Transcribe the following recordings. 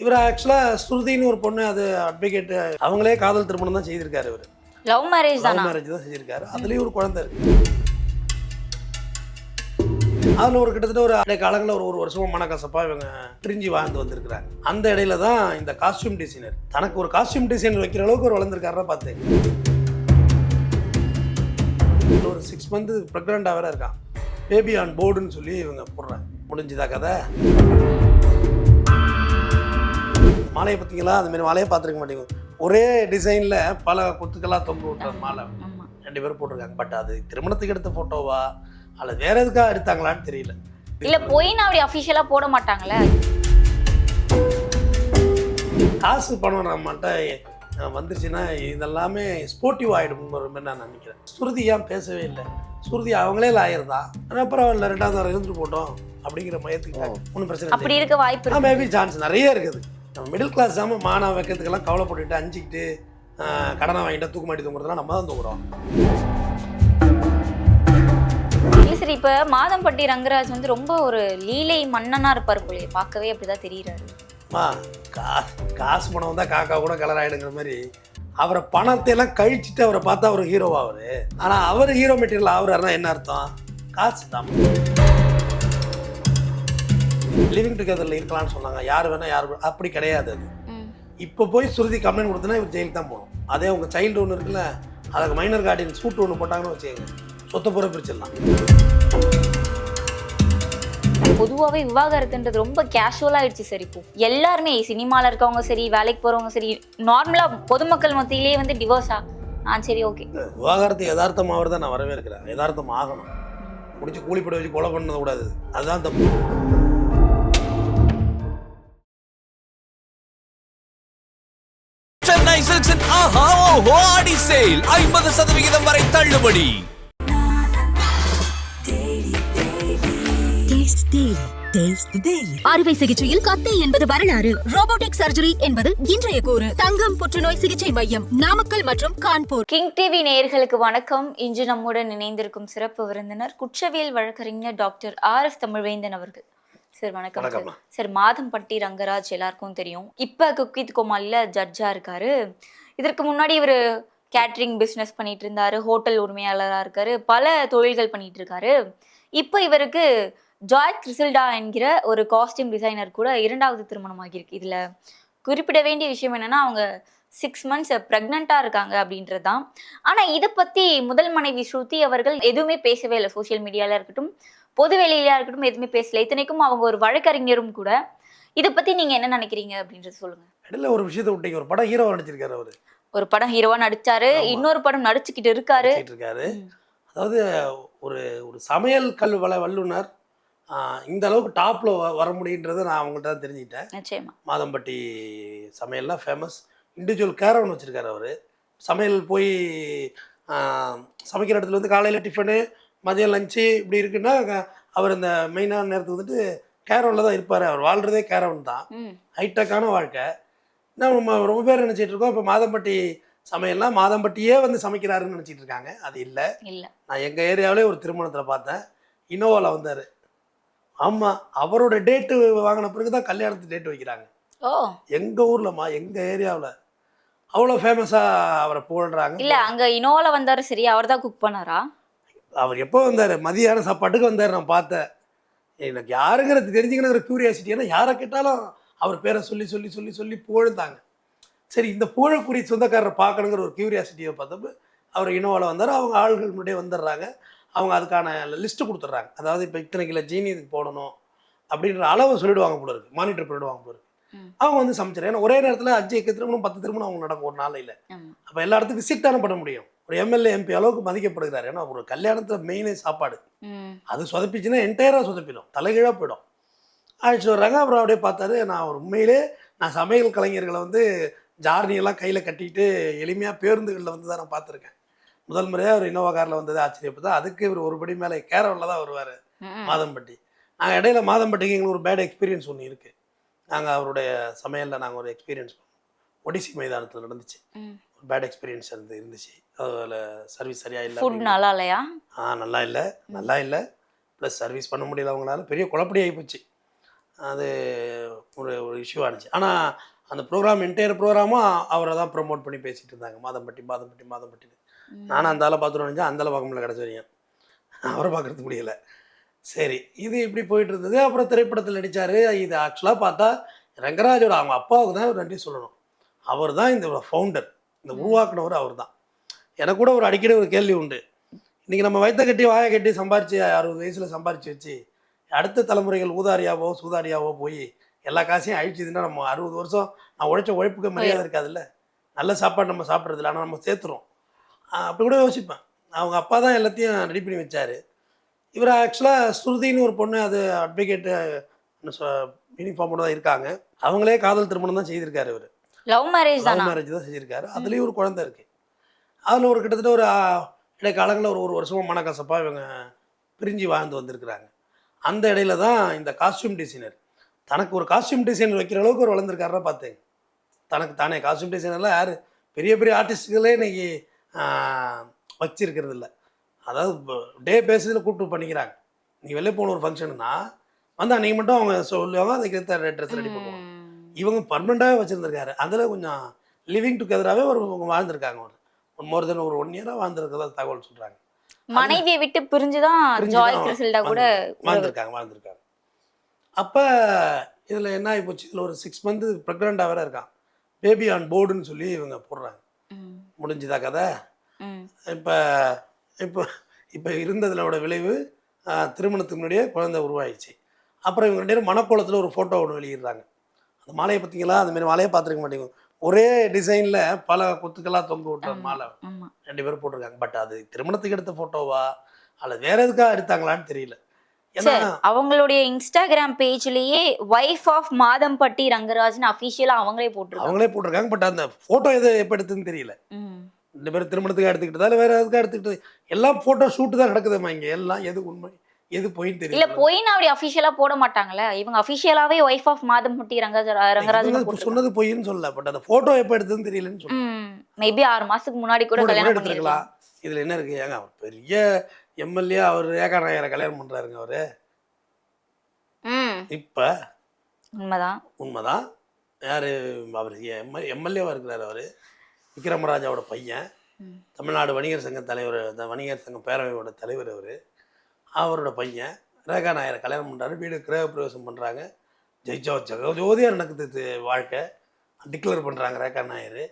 இவர் ஆக்சுவலாக ஸ்ருதின்னு ஒரு பொண்ணு அது அட்வொகேட் அவங்களே காதல் திருமணம் தான் செய்திருக்காரு இவர். லவ் மேரேஜ் லவ் மேரேஜ் தான் செஞ்சிருக்காரு அதுலேயும் ஒரு குழந்தை இருக்கு. அதில் ஒரு கிட்டத்தட்ட ஒரு அடைய காலங்களில் ஒரு ஒரு வருஷமா மனக்கசப்பா இவங்க பிரிஞ்சு வாழ்ந்து வந்திருக்கிறாங்க. அந்த இடையில தான் இந்த காஸ்டியூம் டிசைனர் தனக்கு ஒரு காஸ்டியூம் டிசைனர் வைக்கிற அளவுக்கு ஒரு வளர்ந்துருக்காருன்னா பார்த்தேன் இதுல ஒரு சிக்ஸ் மந்த் ப்ரெக்னெண்ட்டாக வேற இருக்கான். பேபி ஆன் போர்டுன்னு சொல்லி இவங்க போடுறாங்க. முடிஞ்சுதா கதை? மாலையை பார்த்தீங்களா? அந்த மாதிரி மாலையை பார்த்துருக்க மாட்டேங்க. ஒரே டிசைனில் பல கொத்துக்களாக தொங்க விட்டுற மாலை. ரெண்டு பேரும் போட்டிருக்காங்க. பட் அது திருமணத்துக்கு எடுத்த ஃபோட்டோவா அல்லது வேற எதுக்காக எடுத்தாங்களான்னு தெரியல. இல்ல போயின்னு அப்படி அபிஷியலா போட மாட்டாங்கல்ல? காசு பணம் நம்மகிட்ட வந்துருச்சுன்னா இதெல்லாமே ஸ்போர்ட்டிவ் ஆகிடும் மாதிரி நான் நினைக்கிறேன் சுருதி ஏன் பேசவே இல்லை? சுருதி அவங்களே லாயர் தான் ஆனால் பரவாயில்ல ரெண்டாவது வாரம் இருந்துட்டு போட்டோம். அப்படிங்கிற மயத்துக்கிட்டாங்க ஒன்றும் பிரச்சனை அப்படி இருக்க வாய்ப்பு இருக்கு. மேபி சான்ஸ் நிறைய இருக்குது. நம்ம மிடில் கிளாஸ் தான் மானம் வைக்கிறதுக்கெல்லாம் கவலைப்பட்டுட்டு அஞ்சிக்கிட்டு கடனை வாங்கிட்டு தூக்கு மாட்டி தூங்குறதுலாம் நம்ம தான் தூங்குறோம். இல்ல சரி இப்ப மாதம்பட்டி ரங்கராஜ் வந்து ரொம்ப ஒரு லீலை மன்னனா இருப்பாரு போலயே பார்க்கவே அப்படிதான் தெரியறாரு. மா கா காசு பணம் வந்தால் காக்கா கூட கலர் ஆகிடுங்கிற மாதிரி அவரை பணத்தை எல்லாம் கழிச்சிட்டு அவரை பார்த்தா அவர் ஹீரோவா அவரு. ஆனால் அவர் ஹீரோ மெட்டீரியல் ஆகுறாருன்னா என்ன அர்த்தம்? காசு தான். லிவிங் டுகெதரில் இருக்கலாம்னு சொன்னாங்க. யார் வேணா யார் அப்படி கிடையாது அது. இப்போ போய் சுருதி கம்ப்ளைண்ட் கொடுத்தனா இவர் ஜெயிலுக்கு தான் போகணும். அதே உங்கள் சைல்டு ஒன்று இருக்குல்ல அதுக்கு மைனர் கார்டியன் சூட் ஒன்று போட்டாங்கன்னு வச்சுக்கோங்க. சொத்தை பூரா பிரிச்சிடலாம். பொதுவாவே விவாகரத்துன்றது ரொம்ப கேஷுவலா ஆயிடுச்சு சரி இப்போ. எல்லாருமே சினிமால இருக்கவங்க சரி வேலைக்கு போறவங்க சரி நார்மலா பொதுமக்கள் மத்தியிலேயே வந்து டிவோர்ஸா ஆ? சரி ஓகே விவாகரத்து யதார்த்தமாக தான் நான் வரவேற்கிறேன். யதார்த்தம் ஆகணும். முடிச்சு கூலிப்பட வச்சு கொலை பண்ணது கூடாது. அதுதான் தப்பு. சென்னை சில்க்ஸின் ஆஹா ஓஹோ ஆடி சேல். ஐம்பது சதவிகிதம் வரை தள்ளுபடி. அறுவை சிகிச்சையில் கத்தை என்பது வரலாறு. ரோபோட்டிக் சர்ஜரி என்பது இன்றைய கூறு. தங்கம் புற்றுநோய் சிகிச்சை மையம் நாமக்கல் மற்றும் கான்பூர். கிங் டிவி நேயர்களுக்கு வணக்கம். இன்று நம்முடன் இணைந்திருக்கும் சிறப்பு விருந்தினர் குற்றவியல் வழக்கறிஞர் டாக்டர் ஆர் எஸ் தமிழ்வேந்தன் அவர்கள். சார் வணக்கம் சார். மாதம்பட்டி ரங்கராஜ் எல்லாருக்கும் தெரியும். இப்ப குக்வித் கோமாலில ஜட்ஜா இருக்காரு. இதற்கு முன்னாடி இவர் கேட்ரிங் பிஸ்னஸ் பண்ணிட்டு இருந்தாரு ஹோட்டல் உரிமையாளராக இருக்காரு பல தொழில்கள் பண்ணிட்டு இருக்காரு. இப்போ இவருக்கு ஜாய் கிறிசில்டா என்கிற ஒரு காஸ்டியூம் டிசைனர் கூட இரண்டாவது திருமணம் ஆகியிருக்கு. இதுல குறிப்பிட வேண்டிய விஷயம் என்னன்னா அவங்க சிக்ஸ் மந்த்ஸ் ப்ரெக்னெண்ட்டாக இருக்காங்க அப்படின்றது தான் ஆனால் இதை பற்றி முதல் மனைவி ஸ்ருதி அவர்கள் எதுவுமே பேசவே இல்லை. சோஷியல் மீடியாவில் இருக்கட்டும் பொது வெளியில இருக்கட்டும் எதுவுமே பேசல. இத்தனைக்கும் அவங்க ஒரு வழக்கறிஞரும் கூட. இதை பற்றி நீங்கள் என்ன நினைக்கிறீங்க அப்படின்றது சொல்லுங்க. இடையில ஒரு விஷயத்தை விட்டீங்க. ஒரு படம் ஹீரோ நடிச்சிருக்காரு அவரு. ஒரு படம் ஹீரோவா நடிச்சாரு. இன்னொரு படம் நடிச்சுக்கிட்டு இருக்காரு. இருக்காரு. அதாவது ஒரு ஒரு சமையல் கல் வள வல்லுனர் இந்த அளவுக்கு டாப்ல வர முடியுன்றதை நான் அவங்கள்ட்ட தான் தெரிஞ்சுக்கிட்டேன். மாதம்பட்டி சமையல்லாம் ஃபேமஸ் இண்டிவிஜுவல் கேரவன் வச்சிருக்காரு அவர். சமையல் போய் சமைக்கிற இடத்துல வந்து காலையில் டிஃபனு மதியம் லஞ்சு இப்படி இருக்குன்னா அவர் இந்த மெயினான நேரத்துக்கு வந்துட்டு கேரவனில் தான் இருப்பார். அவர் வாழ்கிறதே கேரவன் தான். ஹைடெக்கான வாழ்க்கை. நம்ம ரொம்ப பேர் நினச்சிட்டு இருக்கோம். இப்போ மாதம்பட்டி சமையல்னா மாதம்பட்டியே வந்து சமைக்கிறாருன்னு நினச்சிட்டு இருக்காங்க. அது இல்லை. இல்லை. நான் எங்கள் ஏரியாவிலே ஒரு திருமணத்தில் பார்த்தேன். இனோவாவில் வந்தார். ஆமாம் அவரோட டேட்டு வாங்கின பிறகு தான் கல்யாணத்துக்கு டேட் வைக்கிறாங்க. ஓ. எங்கள் ஊர்லம்மா எங்கள் ஏரியாவில். அவ்வளோ ஃபேமஸாக அவரை புகழ்றாங்க. இல்ல அங்க இனோவால வந்தாரு சரி அவர் தான் குக் பண்ணாரா? அவர் எப்போ வந்தார்? மதியான சாப்பாட்டுக்கு வந்தார் நான் பார்த்தேன். எனக்கு யாருங்கிறது தெரிஞ்சுக்கணுங்கிற க்யூரியாசிட்டி ஏன்னா யாரை கேட்டாலும் அவர் பேரை சொல்லி சொல்லி சொல்லி சொல்லி புகழ்ந்தாங்க. சரி இந்த புகழக்குரிய சொந்தக்காரரை பார்க்கணுங்கிற ஒரு க்யூரியாசிட்டியை பார்த்தப்ப அவர் இனோவாவில் வந்தார். அவங்க ஆள்கள் முன்னாடியே வந்துடுறாங்க. அவங்க அதுக்கான லிஸ்ட்டு கொடுத்துட்றாங்க. அதாவது இப்போ இத்தனை கிலோ ஜீனி இதுக்கு போடணும் அப்படின்ற அளவை சொல்லிடுவாங்க போல இருக்கு. மானிட்டர் பண்ணிடுவாங்க போல இருக்கு. அவங்க வந்து சமைச்சிடறாங்க. ஏன்னா ஒரே நேரத்தில் அஞ்சு ஏக்கர் திருமணம் பத்து திருமணம் அவங்க நடக்கும் ஒரு நாளையில். ஆமா. அப்போ எல்லா இடத்துக்கும் விசிட் தானே பண்ண முடியும்? ஒரு எம்எல்ஏ எம்பி அளவுக்கு மதிக்கப்படுகிறார். ஏன்னா ஒரு கல்யாணத்தில் மெயினே சாப்பாடு. அது சொதப்பிச்சுன்னா என்டையராக சொதப்பிடும். தலைகீழாக போயிடும். அழைச்சிட்டு வர்றாங்க அப்புறம் அப்படியே பார்த்தாரு. நான் ஒரு உண்மையிலே நான் சமையல் கலைஞர்களை வந்து ஜார்னியெல்லாம் கையில் கட்டிட்டு எளிமையாக பேருந்துகளில் வந்து தான் நான் பார்த்துருக்கேன். முதல் முறையாக ஒரு இனோவா காரில் வந்தது ஆச்சரியப்பட்டா அதுக்கு இவர் ஒரு படி மேலே கேரவனில் தான் வருவார். மாதம்பட்டி. நாங்கள் இடையில மாதம்பட்டிக்கு எங்களுக்கு ஒரு பேட் எக்ஸ்பீரியன்ஸ் ஒன்று இருக்குது நாங்கள் அவருடைய சமையலில் நாங்கள் ஒரு எக்ஸ்பீரியன்ஸ் பண்ணோம். ஒடிசி மைதானத்தில் நடந்துச்சு. ஒரு பேட் எக்ஸ்பீரியன்ஸ் இருந்து இருந்துச்சு. அதில் சர்வீஸ் சரியாக இல்லை ஃபுட் நல்லா இல்லையா? ஆ நல்லா இல்லை. நல்லா இல்லை. ப்ளஸ் சர்வீஸ் பண்ண முடியல அவங்களால. பெரிய குழப்படி ஆகிப்போச்சு அது ஒரு ஒரு இஷ்யூ ஆனிச்சு ஆனால் அந்த ப்ரோக்ராம் என்டையர் ப்ரோக்ராமும் அவரை தான் ப்ரோமோட் பண்ணி பேசிட்டு இருந்தாங்க. மாதம்பட்டி மாதம்பட்டி மாதம்பட்டி நானும் அந்த ஆளை பார்த்துட்டு நினச்சேன். அந்த ஆளை பார்க்க முடியல கடைசி வரையும். அவரை பார்க்கறது முடியல. சரி இது இப்படி போயிட்டு இருந்தது. அப்புறம் திரைப்படத்தில் நடித்தார் இது ஆக்சுவலாக பார்த்தா ரங்கராஜோட அவங்க அப்பாவுக்கு தான் நன்றி சொல்லணும். அவர் தான் இந்த ஃபவுண்டர் இந்த உருவாக்குனவர் அவர் தான் எனக்கு கூட ஒரு அடிக்கடி ஒரு கேள்வி உண்டு. இன்றைக்கி நம்ம வயிற்ற கட்டி வாயை கட்டி சம்பாரித்து அறுபது வயசில் சம்பாரித்து வச்சு அடுத்த தலைமுறைகள் ஊதாரியாவோ சூதாரியாவோ போய் எல்லா காசையும் அழிச்சுதுன்னா நம்ம அறுபது வருஷம் நான் உழைச்ச உழைப்புக்கு மரியாதை இருக்காதுல்ல? நல்ல சாப்பாடு நம்ம சாப்பிட்றதில்ல ஆனால் நம்ம சேர்த்துறோம். அப்படி கூட யோசிப்பேன். அவங்க அப்பா தான் எல்லாத்தையும் ரெடி பண்ணி வச்சாரு. இவர் ஆக்சுவலாக ஸ்ருதின்னு ஒரு பொண்ணு அது அட்வொகேட்டு யூனிஃபார்மோட தான் இருக்காங்க. அவங்களே காதல் திருமணம் தான் செய்திருக்காரு இவர். லவ் மேரேஜ் லவ் மேரேஜ் தான் செஞ்சிருக்காரு அதுலேயும் ஒரு குழந்தை இருக்கு. அதில் ஒரு கிட்டத்தட்ட ஒரு இடைக்காலங்களில் ஒரு ஒரு வருஷமாக மனக்கசப்பாக இவங்க பிரிஞ்சு வாழ்ந்து வந்திருக்கிறாங்க. அந்த இடையில தான் இந்த காஸ்டியூம் டிசைனர் தனக்கு ஒரு காஸ்டியூம் டிசைனர் வைக்கிற அளவுக்கு ஒரு வளர்ந்துருக்காருன்னா பார்த்தேங்க தனக்கு தானே. காஸ்டியூம் டிசைனர்லாம் யார்? பெரிய பெரிய ஆர்டிஸ்ட்டுகளே இன்னைக்கு வச்சிருக்கிறது இல்லை. அதாவது டே பேஸில் கூப்பிட்டு பண்ணிக்கிறாங்க. நீ வெளில போன ஒரு ஃபங்க்ஷனுனா வந்து அன்றைக்கி மட்டும் அவங்க சொல்லுவாங்க அதுக்கு ட்ரெஸ் ரெடி பண்ணுவாங்க. இவங்க பர்மனெண்ட்டாகவே வச்சுருந்துருக்காரு. அதில் கொஞ்சம் லிவிங் டுகெதராகவே ஒரு வாழ்ந்திருக்காங்க ஒரு மோர் தென் ஒரு ஒன் இயராக வாழ்ந்திருக்கிறதா தகவல் சொல்கிறாங்க மனைவியை விட்டு பிரிஞ்சுதான் ஜாய் கிறிசல்டா கூட வாழ்ந்திருக்காங்க வாழ்ந்திருக்காங்க அப்போ இதில் என்ன ஆகி போச்சு இதில் ஒரு சிக்ஸ் மந்த்து ப்ரெக்னெண்ட்டாக வேற இருக்கான் பேபி ஆன் போர்டுன்னு சொல்லி இவங்க போடுறாங்க. முடிஞ்சுதா கதை. இப்போ இப்போ இப்போ இருந்ததுலோட விளைவு திருமணத்துக்கு முன்னாடியே குழந்தை உருவாயிடுச்சு. அப்புறம் இவங்க ரெண்டு பேரும் மணக்கோலத்தில் ஒரு ஃபோட்டோ ஒன்று வெளியிடுறாங்க. அந்த மாலையை பார்த்தீங்களா அந்த மாதிரி மாலையை பார்த்துருக்க மாட்டேங்க. ஒரே டிசைனில் பல கொத்துக்கெல்லாம் தொங்க விட்டுற ஆமா. மாலை. ரெண்டு பேரும் போட்டிருக்காங்க. பட் அது திருமணத்துக்கு எடுத்த ஃபோட்டோவா அல்லது வேற எதுக்காக எடுத்தாங்களான்னு தெரியல. அவங்களுடைய இன்ஸ்டாகிராம் பேஜ்லயே வைஃப் ஆஃப் மாதம்பட்டி ரங்கராஜ்னு அபிஷியலா அவங்களே போட்டிருக்காங்க. அவங்களே போட்டிருக்காங்க. பட் அந்த ஃபோட்டோ எது எப்போ எடுத்துன்னு தெரியல. ரெண்டு பேரும் திருமணத்துக்கு எடுத்துக்கிட்டதா? இல்லை வேற எதுக்காக எடுத்துக்கிட்டது? எல்லாம் ஃபோட்டோ ஷூட்டு தான் நடக்குதுமா இங்கே. எல்லாம் எது உண்மை? எது இல்ல தெரியல பொய்ன்னு அப்படி அபிஷியலா போட மாட்டாங்கல்ல இவங்க அபிஷியலாவே வைஃப் ஆஃப் மாதம்பட்டி ரங்கராஜ் ரங்கராஜன் சொன்னது பொய்ன்னு சொல்லல பட் அந்த ஃபோட்டோ எப்போ எடுத்ததுன்னு தெரியலன்னு சொல்லுவேன் மேபி ஆறு மாசத்துக்கு முன்னாடி கூட கல்யாணம் பண்ணிருக்கலாம் இதில் என்ன இருக்கு? ஏங்க அவர் பெரிய எம்எல்ஏ அவர் ரேகா நாயரை கல்யாணம் பண்ணுறாருங்க அவர். இப்போ உண்மைதான். உண்மைதான். யார்? அவர் எம் எம்எல்ஏவாக இருக்கிறார் அவர். விக்ரமராஜாவோட பையன். தமிழ்நாடு வணிகர் சங்க தலைவர் வணிகர் சங்க பேரவையோட தலைவர் அவர். அவரோட பையன் ரேகா நாயரை கல்யாணம் பண்ணுறாரு வீடு கிரக பிரவேசம் பண்ணுறாங்க ஜெயிச்சோ ஜெக ஜோதியாக நடக்குது வாழ்க்கை. டிக்ளேர் பண்ணுறாங்க ரேகா நாயர்.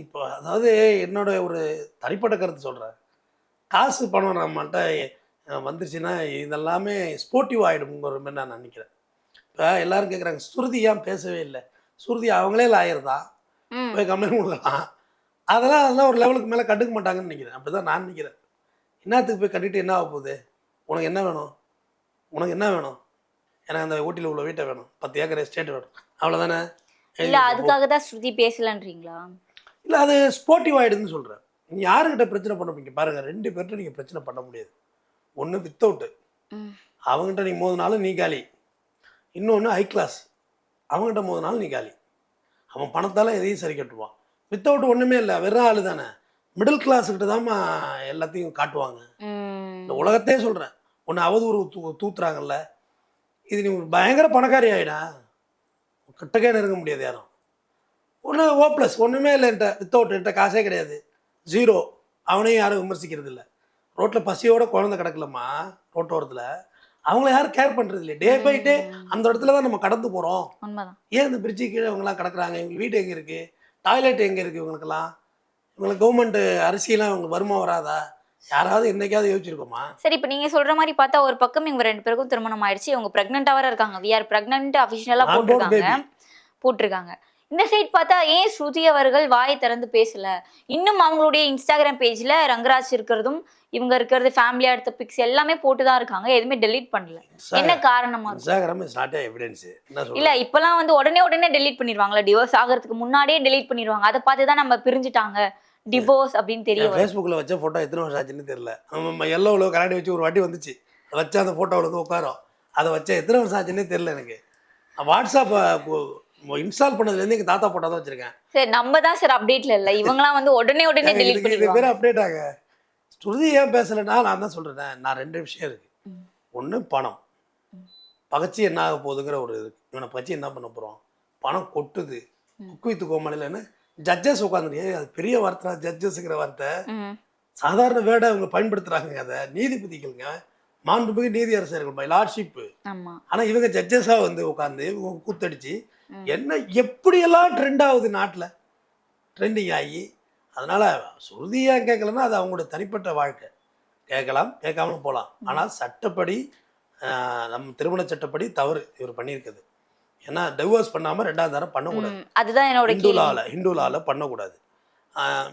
இப்போ அதாவது என்னோட ஒரு தனிப்பட்ட கருத்து சொல்கிறேன் காசு பணம் நம்மள்ட்ட அஹ், வந்துருச்சுன்னா இதெல்லாமே ஸ்போர்ட்டிவ் ஆகிடுங்கிற மாதிரி நான் நினைக்கிறேன். இப்போ எல்லாரும் கேட்குறாங்க ஸ்ருதி ஏன் பேசவே இல்லை? ஸ்ருதி அவங்களே லாயர் தான். போய் கம்ப்ளைண்ட் கொடுக்கலாம். அதெல்லாம் அதெல்லாம் ஒரு லெவலுக்கு மேலே கண்டுக்க மாட்டாங்கன்னு நினைக்கிறேன். அப்படி தான் நான் நினைக்கிறேன். என்னத்துக்கு போய் கட்டிட்டு என்ன ஆக போகுது? உனக்கு என்ன வேணும்? உனக்கு என்ன வேணும்? எனக்கு அந்த ஊட்டியில் உள்ள வீட்டை வேணும். பத்து ஏக்கர் எஸ்டேட் வேணும். அவ்வளோதானே இல்ல அதுக்காக தான் ஸ்ருதி பேசலன்றீங்களா? இல்லை அது ஸ்போர்ட்டிவ் ஆகிடுதுன்னு சொல்கிறேன் நீ யாருக்கிட்ட பிரச்சனை பண்ண முடியும் பாருங்க ரெண்டு பேர்கிட்ட நீங்கள் பிரச்சனை பண்ண முடியாது. ஒன்று வித்தவுட்டு. அவங்ககிட்ட நீ மோதினாலும் நீ காலி. இன்னொன்று ஹை கிளாஸ் அவங்ககிட்ட மோதினாலும் நீ காலி. அவன் பணத்தால் எதையும் சரி கட்டுவான். வித்தவுட் ஒன்றுமே இல்லை. வெறும் ஆளு தானே மிடில் கிளாஸுக்கிட்ட தான்மா எல்லாத்தையும் காட்டுவாங்க. இந்த உலகத்தையே சொல்கிறேன் ஒன்று அவதூறு தூ தூத்துறாங்கல்ல. இது நீ ஒரு பயங்கர பணக்காரி ஆயிடா. கிட்டக்கே நெருங்க முடியாது யாரும். ஒன்று ஓ ப்ளஸ் ஒன்றுமே இல்லை என்கிட்ட. வித்தவுட் என்கிட்ட காசே கிடையாது. ஜீரோ அவனையும் யாரும் விமர்சிக்கிறது இல்லை ரோட்டில் பசியோட குழந்தை கிடக்கலம்மா ரோட்டோரத்தில். அவங்கள யாரும் கேர் பண்ணுறது இல்லை டே பை டே அந்த இடத்துல தான் நம்ம கடந்து போகிறோம் ஏன் இந்த பிரிட்ஜு கீழே இவங்கெல்லாம் கிடக்குறாங்க? இவங்க வீடு எங்கே இருக்குது டாய்லெட் எங்கே இருக்குது இவங்களுக்கெல்லாம்? இவங்களுக்கு கவர்மெண்ட் அரிசியெல்லாம் இவங்களுக்கு வருமா வராதா? யாராவது என்னைக்காவது யோசிச்சிருக்கோமா? சரி இப்போ நீங்க சொல்ற மாதிரி பார்த்தா ஒரு பக்கம் இவங்க ரெண்டு பேருக்கும் திருமணம் ஆயிடுச்சு. இவங்க பிரெக்னெண்டா வேற இருக்காங்க. வி ஆர் பிரெக்னென்ட் board போட்டிருக்காங்க. போட்டிருக்காங்க. இந்த சைட் பார்த்தா ஏன் ஸ்ருதி அவர்கள் வாயை திறந்து பேசல? இன்னும் அவங்களுடைய இன்ஸ்டாகிராம் பேஜ்ல ரங்கராஜ் இருக்கிறதும் இவங்க இருக்கிறது ஃபேமிலியா எடுத்த பிக்ஸ் எல்லாமே போட்டு தான் இருக்காங்க. எதுவுமே டெலீட் பண்ணல. என்ன காரணமா? இன்ஸ்டாகிராம் இஸ் நாட் எவிடன்ஸ் என்ன இல்ல சொல்ல இப்பெல்லாம் வந்து உடனே உடனே டெலீட் பண்ணிடுவாங்களா டிவோர்ஸ் ஆகிறதுக்கு முன்னாடியே டெலீட் பண்ணிடுவாங்க அதை பார்த்து தான் நம்ம பிரிஞ்சுட்டாங்க. டிவோர்ஸ் அப்படின்னு தெரிய வரும் ஃபேஸ்புக்கில் வச்ச ஃபோட்டோ எத்தனை வருஷம் ஆச்சுன்னு தெரியல. எல்லோவில் கண்ணாடி வச்சு ஒரு வாட்டி வந்துச்சு. வச்சு அந்த ஃபோட்டோவில் வந்து உட்காரோம். அதை வச்ச எத்தனை வருஷம் ஆச்சுன்னே தெரியல எனக்கு. நான் வாட்ஸ்அப்பை இன்ஸ்டால் பண்ணதுலேருந்து எங்கள் தாத்தா ஃபோட்டோ தான் வச்சுருக்கேன். சரி நம்ம தான் சார் அப்டேட்ல இல்ல. இவங்கலாம் வந்து உடனே உடனே டெலீட் பண்ணிடுவாங்க. பேர் அப்டேட் ஆக. ஸ்ருதி ஏன் பேசலைன்னா நான் தான் சொல்கிறேன் நான் ரெண்டு விஷயம் இருக்கு. ம். ஒன்று பணம். பகச்சி என்ன ஆக போகுதுங்கிற ஒரு இது. இவனை பச்சு என்ன பண்ண போகிறோம் பணம் கொட்டுது. குக்கு வித்து கோமாளிலன்னு ஜட்ஜஸ் உட்காந்துருக்கு அது பெரிய வார்த்தை ஜட்ஜஸ்ங்கிற வார்த்தை. சாதாரண வேர்டை அவங்க பயன்படுத்துகிறாங்க அதை. நீதிபதிகளுங்க. மாண்புமிகு நீதியரசர்கள் லார்ட்ஷிப்பு ஆனால் இவங்க ஜட்ஜஸாக வந்து உட்காந்து கூத்தடிச்சு. என்ன எப்படியெல்லாம் ட்ரெண்ட் ஆகுது நாட்டில்? ட்ரெண்டிங் ஆகி அதனால் சுருதியாக கேட்கலன்னா அது அவங்களோட தனிப்பட்ட வாழ்க்கை. கேட்கலாம் கேட்காம போகலாம் ஆனால் சட்டப்படி நம்ம திருமண சட்டப்படி தவறு இவர் பண்ணியிருக்குது. ஏன்னா டிவோர்ஸ் பண்ணாமல் ரெண்டாவது தரம் பண்ணக்கூடாது. அதுதான் என்னோட ஹிந்து கேள்வி. லாவில் ஹிந்து லாவில் பண்ணக்கூடாது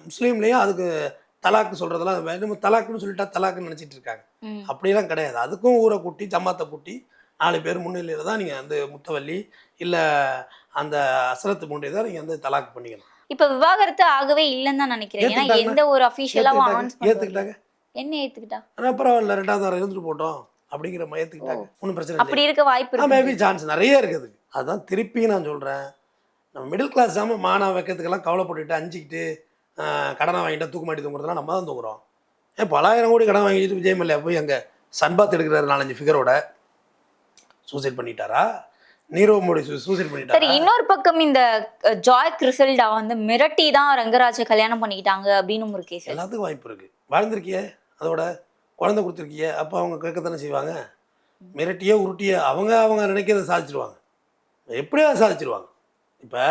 முஸ்லீம்லேயும் அதுக்கு தலாக்கு சொல்கிறதெல்லாம் நம்ம தலாக்குன்னு சொல்லிட்டா தலாக்குன்னு நினச்சிட்டு இருக்காங்க. அப்படிலாம் கிடையாது. அதுக்கும் ஊரை கூட்டி ஜமாத்தை கூட்டி நாலு பேர் முன்னிலையில் தான் நீங்கள் வந்து முத்தவல்லி இல்லை அந்த அசரத்து முன்னே தான் நீங்கள் வந்து தலாக்கு பண்ணிக்கணும். இப்ப விவாகரத்து ஆகவே இல்லைன்னு தான் நினைக்கிறேன். ஏன்னா ஏத்துக்கிட்டாங்க. எந்த ஒரு அபிஷியலாவும் அனௌன்ஸ் ஏற்றுக்கிட்டாங்க என்ன ஏத்துக்கிட்டா? ஆனால் பரவாயில்ல ரெண்டாவது வாரம் இருந்துட்டு போட்டோம் அப்படிங்கிற மாதிரி ஏற்றுக்கிட்டாங்க ஒன்றும் பிரச்சனை அப்படி இருக்க வாய்ப்பு மேபி சான்ஸ் நிறைய இருக்குது அதுதான் திருப்பி நான் சொல்கிறேன் நம்ம மிடில் கிளாஸ் ஆகாம மானா வைக்கிறதுக்கெல்லாம் கவலைப்பட்டுட்டு அஞ்சிக்கிட்டு கடனை வாங்கிட்டு தூக்கு மாட்டி தூங்குறதுலாம் நம்ம தான் தூங்குறோம். ஏன் பலாயிரம் கோடி கடன் வாங்கிட்டு விஜய் மல்லையா போய் அங்கே சன்பாத் எடுக்கிறாரு நாலஞ்சு ஃபிகரோட சூசைட் பண்ணிட்டாரா? நீரவ் மோடி சூசைட் சரி பண்ணிட்டாரா இன்னொரு பக்கம் இந்த ஜாய் கிறிசல்டா வந்து மிரட்டி தான் ரங்கராஜ கல்யாணம் பண்ணிக்கிட்டாங்க அப்படின்னு ஒரு கேஸ் எல்லாத்துக்கும் வாய்ப்பு இருக்கு. வாழ்ந்திருக்கியே அதோட குழந்தை கொடுத்துருக்கியே அப்போ அவங்க கேட்கத்தானே செய்வாங்க? மிரட்டியே உருட்டியே அவங்க அவங்க நினைக்கிறத சாதிச்சிருவாங்க. எப்படியோ சாதிச்சிருவாங்க. இப்போ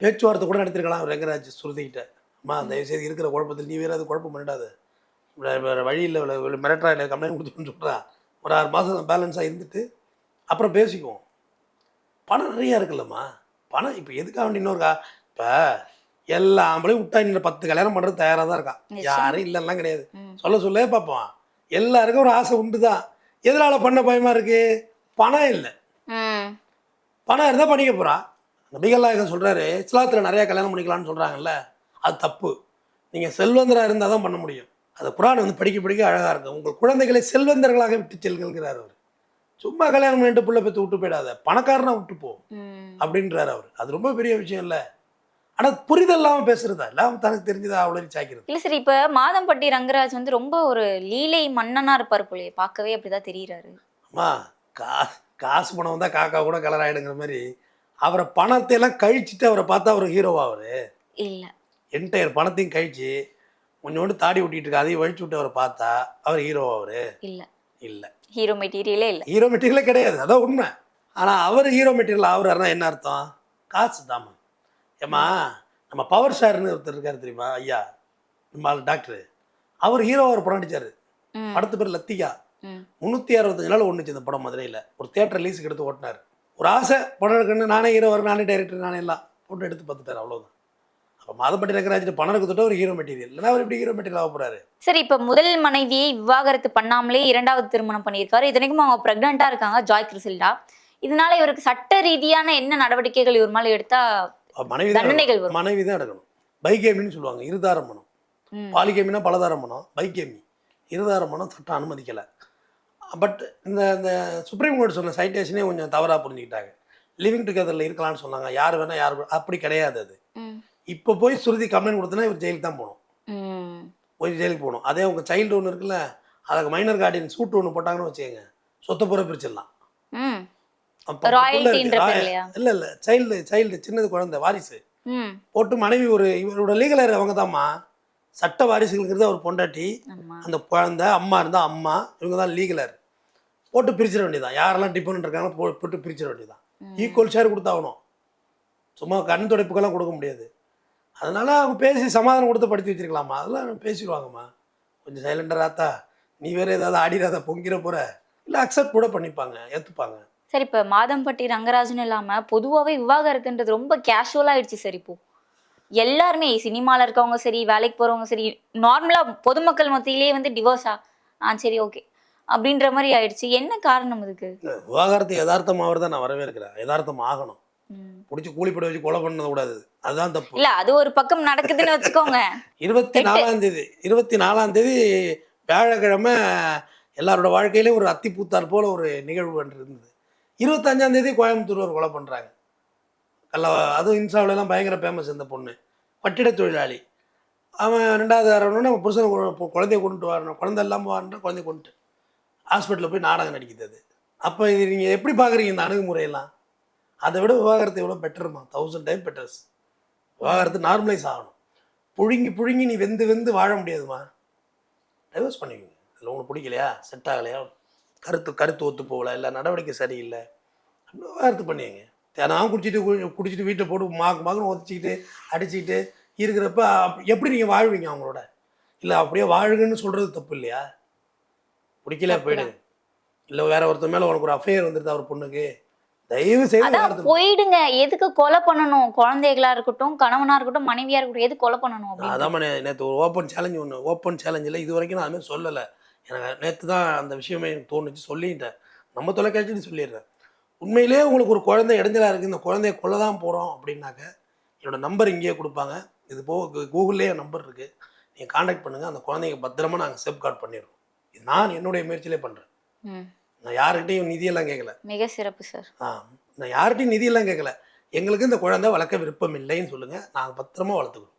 பேச்சுவார்த்தை கூட நடத்திருக்கலாம் ரங்கராஜ் சுருதிக்கிட்ட அம்மா தயவுசெய்து இருக்கிற குழப்பத்தில் நீ வேற அது குழப்பம் பண்ணிடாது. வே- வேற வழி இல்லை மிரட்டா கம்ப்ளைண்ட் கொடுத்துன்னு சொல்கிறா ஒரு ஆறு மாதம் பேலன்ஸாக இருந்துட்டு அப்புறம் பேசிக்குவோம். பணம் நிறையா இருக்குல்லம்மா. பணம் இப்போ எதுக்காக வேண்டி இன்னொரு இப்போ எல்லா ஆம்பளையும் விட்டா இன்னும் பத்து கல்யாணம் பண்ணுறது தயாராக தான் இருக்கான். யாரும் இல்லைன்னா கிடையாது. சொல்ல சொல்லே பார்ப்போம். எல்லாருக்கும் ஒரு ஆசை உண்டு தான் எதனால பண்ண பயமா இருக்கு? பணம் இல்லை. பணம் இருந்தால் பண்ணிக்க போகிறான் நபிகள் நாயகம் சொல்கிறாரு இஸ்லாத்தில் நிறையா கல்யாணம் பண்ணிக்கலாம்னு சொல்கிறாங்கல்ல அது தப்பு. நீங்கள் செல்வந்தராக இருந்தால் தான் பண்ண முடியும். அது குரான் வந்து படிக்க படிக்க அழகாக இருக்கும் உங்கள் குழந்தைகளை செல்வந்தர்களாக விட்டு செல்கிறார் அவர். சும்மா கல்யாணம் பண்ணிட்டு புள்ள பெற்று விட்டு போயிடாத. பணக்காரனா விட்டு போ. அப்படின்றாரு அவர். அது ரொம்ப பெரிய விஷயம் இல்லை. ஆனால் புரிதல் இல்லாமல் பேசுறதா? எல்லாம் தனக்கு தெரிஞ்சதா அவ்வளோ சாய்க்கிறது? இல்ல சரி இப்ப மாதம்பட்டி ரங்கராஜ் வந்து ரொம்ப ஒரு லீலை மன்னனா இருப்பாரு போலயே. பார்க்கவே அப்படிதான் தெரியறாரு. அம்மா கா காசு பணம் வந்தால் காக்கா கூட கலர் ஆகிடுங்கிற மாதிரி அவரை பணத்தை எல்லாம் கழிச்சிட்டு அவரை பார்த்தா அவர் ஹீரோவா அவர்? இல்ல. என்டையர் பணத்தையும் கழிச்சு கொஞ்சோண்டு தாடி ஒட்டிட்டு இருக்கு அதையும் வழிச்சு விட்டு அவரை பார்த்தா அவர் ஹீரோவா அவர்? இல்ல. இல்லை. ஹீரோ மெட்டீரியலே இல்ல. ஹீரோ மெட்டீரியலே கிடையாது. அதான் உண்மை. ஆனால் அவர் ஹீரோ மெட்டீரியல் ஆகுறாருன்னா என்ன அர்த்தம்? காசு தாம்மா. ஏம்மா நம்ம பவர் ஸ்டார்னு ஒருத்தர் இருக்காரு தெரியுமா? ஐயா நம்ம டாக்டர் அவர் ஹீரோ ஒரு படம் நடிச்சாரு. படத்து பேர் லத்திகா. முந்நூற்றி அறுபத்தஞ்சு நாள் ஒன்றுச்சு இந்த படம் மதுரையில். ஒரு தேட்டர் ரிலீஸுக்கு எடுத்து ஓட்டினார். ஒரு ஆசை படம் எடுக்கணும் நானே ஹீரோ வரேன் நானே டைரக்டர் நானே எல்லாம். போட்டு எடுத்து பார்த்துட்டார் அவ்வளோதான் அப்போ மாதப்பட்டி ரங்கராஜ் பணம் கொடுத்துட்டு ஒரு ஹீரோ மெட்டீரியல் இல்லைன்னா அவர் எப்படி ஹீரோ மெட்டீரியல் ஆக போகிறாரு சரி இப்ப முதல் மனைவியை விவாகரத்து பண்ணாமலே இரண்டாவது திருமணம் பண்ணியிருக்காரு. இத்தனைக்கும் அவங்க பிரெக்னெண்டா இருக்காங்க ஜாய் கிறிசில்டா இதனால இவருக்கு சட்ட ரீதியான என்ன நடவடிக்கைகள் இவர் மேல எடுத்தா மனைவி தண்டனைகள். வரும். மனைவி தான் எடுக்கணும். பைகேமின்னு சொல்லுவாங்க இருதார மனம் ம், பாலிகேமினா பலதார மனம் பைகேமி இருதார மனம் சட்டம் அனுமதிக்கலை. பட் இந்த இந்த சுப்ரீம் கோர்ட் சொன்ன சைட்டேஷனே கொஞ்சம் தவறாக புரிஞ்சுக்கிட்டாங்க. லிவிங் டுகெதரில் இருக்கலாம்னு சொன்னாங்க. யார் வேணால் யார் அப்படி கிடையாது அது. இப்போ போய் சுருதி கம்ப்ளைண்ட் கொடுத்தனா இவர் ஜெயிலுக்கு தான் போகணும். போய் ஜெயிலுக்கு போகணும். அதே உங்கள் சைல்டு ஒன்று இருக்குல்ல அதுக்கு மைனர் கார்டியன் சூட் ஒன்று போட்டாங்கன்னு வச்சுக்கோங்க. சொத்தை பூரா பிரிச்சிடலாம்? இல்ல இல்ல. சைல்டு சைல்டு சின்னது குழந்தை வாரிசு. போட்டு மனைவி ஒரு இவரோட லீகலர் அவங்க தாம்மா சட்ட வாரிசுகளுங்கிறது அவர் பொண்டாட்டி அந்த குழந்தை அம்மா இருந்தா அம்மா இவங்க தான் லீகலர் போட்டு பிரிச்சிட வேண்டியதான் யாரெல்லாம் டிபெண்ட் இருக்காங்களோ போட்டு பிரிச்சிட வேண்டியதான் ஈக்குவல் ஷேர் கொடுத்தாகணும். சும்மா கண் துடைப்புக்கெல்லாம் கொடுக்க முடியாது. அதனால அவங்க பேசி சமாதானம் கொடுத்து படுத்தி வச்சிருக்கலாமா? அதெல்லாம் பேசிடுவாங்கம்மா. கொஞ்சம் சைலண்டர் ஆத்தா நீ வேற ஏதாவது ஆடிடாத பொங்கிற போற. இல்லை அக்செப்ட் கூட பண்ணிப்பாங்க ஏற்றுப்பாங்க சரி இப்ப மாதம்பட்டி ரங்கராஜன் இல்லாம பொதுவாவே விவாகரத்துன்றது ரொம்ப கேஷுவலா ஆயிடுச்சு சரி இப்போ. எல்லாருமே சினிமால இருக்கவங்க சரி வேலைக்கு போறவங்க சரி நார்மலா பொதுமக்கள் மத்தியிலேயே வந்து டிவோர்ஸா ஆ? சரி ஓகே அப்படின்ற மாதிரி ஆயிடுச்சு. என்ன காரணம் இதுக்கு? விவாகரத்து யதார்த்தமாக தான் நான் வரவேற்கிறேன். யதார்த்தம் ஆகணும். பிடிச்சி கூலிப்பட வச்சு கொலை பண்ண கூடாது அதுதான் தப்பு. இல்ல அது ஒரு பக்கம் நடக்குதுன்னு வச்சுக்கோங்க. இருபத்தி. நாலாம் தேதி இருபத்தி நாலாம் தேதி வியாழக்கிழமை எல்லாரோட வாழ்க்கையிலே ஒரு அத்தி பூத்தார் போல ஒரு நிகழ்வு இருந்தது. இருபத்தஞ்சாம் தேதி கோயம்புத்தூர் ஒரு கொலை பண்ணுறாங்க கல்ல அதுவும் இன்ஸ்டாவிலலாம் பயங்கர ஃபேமஸ் இந்த பொண்ணு. கட்டிட தொழிலாளி. அவன் ரெண்டாவது வரணுன்னு அவன் புருஷனை குழந்தைய கொண்டுட்டு வரணும் குழந்தை இல்லாமல் வரணும் குழந்தைய கொண்டுட்டு ஹாஸ்பிட்டலில் போய் நாடகம் நடிக்குது அது. அப்போ இது நீங்கள் எப்படி பார்க்குறீங்க இந்த அணுகுமுறையெல்லாம்? அதை விட விவாகரத்து எவ்வளோ பெட்டருமா? தௌசண்ட் டைம் பெட்டர்ஸ் விவாகரத்து நார்மலைஸ் ஆகணும். புழுங்கி புழுங்கி நீ வெந்து வெந்து வாழ முடியாதுமா? டைவர்ஸ் பண்ணிக்கோங்க. அதில் உங்களுக்கு பிடிக்கலையா? செட் ஆகலையா? கருத்து கருத்து ஒத்து போகல. இல்லை நடவடிக்கை சரியில்லை. அப்படி விவாகரத்து பண்ணிங்க நான் குடிச்சிட்டு குடிச்சிட்டு வீட்டில் போட்டு மாக்கு மாக்குன்னு ஒத்திச்சிக்கிட்டு அடிச்சுக்கிட்டு இருக்கிறப்ப அப்- எப்படி நீங்கள் வாழ்வீங்க அவங்களோட? இல்லை அப்படியே வாழுங்கன்னு சொல்கிறது தப்பு இல்லையா? பிடிக்கல போயிடு இல்லை வேற ஒருத்தர் மேலே உனக்கு ஒரு அஃபேர் வந்துருது அவர் பொண்ணுக்கு. தயவு செய்து போயிடுங்க. எதுக்கு கொலை பண்ணணும்? குழந்தைகளா இருக்கட்டும் கணவனா இருக்கட்டும் மனைவியா இருக்கட்டும் எதுக்கு கொலை பண்ணணும் அதான் நேற்று ஒரு ஓப்பன் சேலஞ்ச் ஒன்று ஓப்பன் சேலஞ்சில் இது வரைக்கும் நான் அதுமாதிரி சொல்லலை. எனக்கு நேற்று தான் அந்த விஷயமே எனக்கு தோணுச்சு சொல்லிட்டேன். நம்ம தொலைக்காட்சின்னு சொல்லிடுறேன். உண்மையிலேயே உங்களுக்கு ஒரு குழந்தை இடைஞ்சலாக இருக்குது இந்த குழந்தைய கொல்ல தான் போகிறோம் அப்படின்னாக்க என்னோட நம்பர் இங்கேயே கொடுப்பாங்க. இது போக கூகுள்லேயே நம்பர் இருக்குது நீங்கள் காண்டாக்ட் பண்ணுங்கள் அந்த குழந்தைங்க பத்திரமா நாங்கள் சேஃப் கார்டு பண்ணிடுறோம். இது நான் என்னுடைய முயற்சியிலே பண்ணுறேன் நான் யார்கிட்டையும் நிதியெல்லாம் கேட்கல மிக சிறப்பு சார். ஆ நான் யார்கிட்டையும் நிதியெல்லாம் கேட்கல எங்களுக்கு இந்த குழந்தை வளர்க்க விருப்பம் இல்லைன்னு சொல்லுங்கள் நாங்கள் பத்திரமா வளர்த்துக்கிறோம்.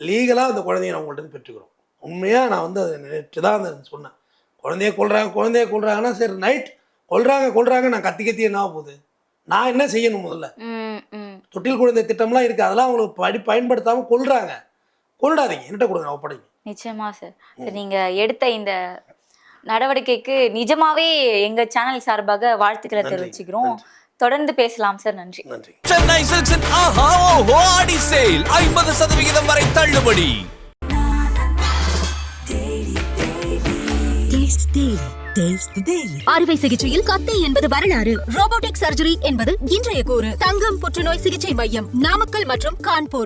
லீகலாக அந்த குழந்தைய நான் உங்கள்ட்ட இருந்து பெற்றுக்கிறோம். உண்மையாக நான் வந்து அதை நேற்று தான் அந்த சொன்னேன். குழந்தைய கொள்றாங்க குழந்தைய கொள்றாங்கன்னா சரி நைட் கொள்றாங்க கொள்றாங்க நான் கத்தி கத்தி என்ன போகுது? நான் என்ன செய்யணும் முதல்ல? தொட்டில் குழந்தை திட்டம்லாம் இருக்குது அதெல்லாம் அவங்களுக்கு படி பயன்படுத்தாமல் கொள்றாங்க கொள்ளாதீங்க என்கிட்ட கொடுங்க ஒப்படைங்க. நிச்சயமா சார். சார் நீங்க எடுத்த இந்த நடவடிக்கைக்கு நிஜமாவே எங்க சேனல் சார்பாக வாழ்த்துக்களை தெரிவிச்சுக்கிறோம். தொடர்ந்து பேசலாம் சார் நன்றி. சென்னை சில்க்ஸின் ஆஹா ஓஹோ ஆடி சேல். ஐம்பது சதவிகிதம் வரை தள்ளுபடி. அறுவை சிகிச்சையில் கத்தை என்பது வரலாறு. ரோபோட்டிக் சர்ஜரி என்பது இன்றைய கூறு. தங்கம் புற்றுநோய் சிகிச்சை மையம் நாமக்கல் மற்றும் கான்பூர்.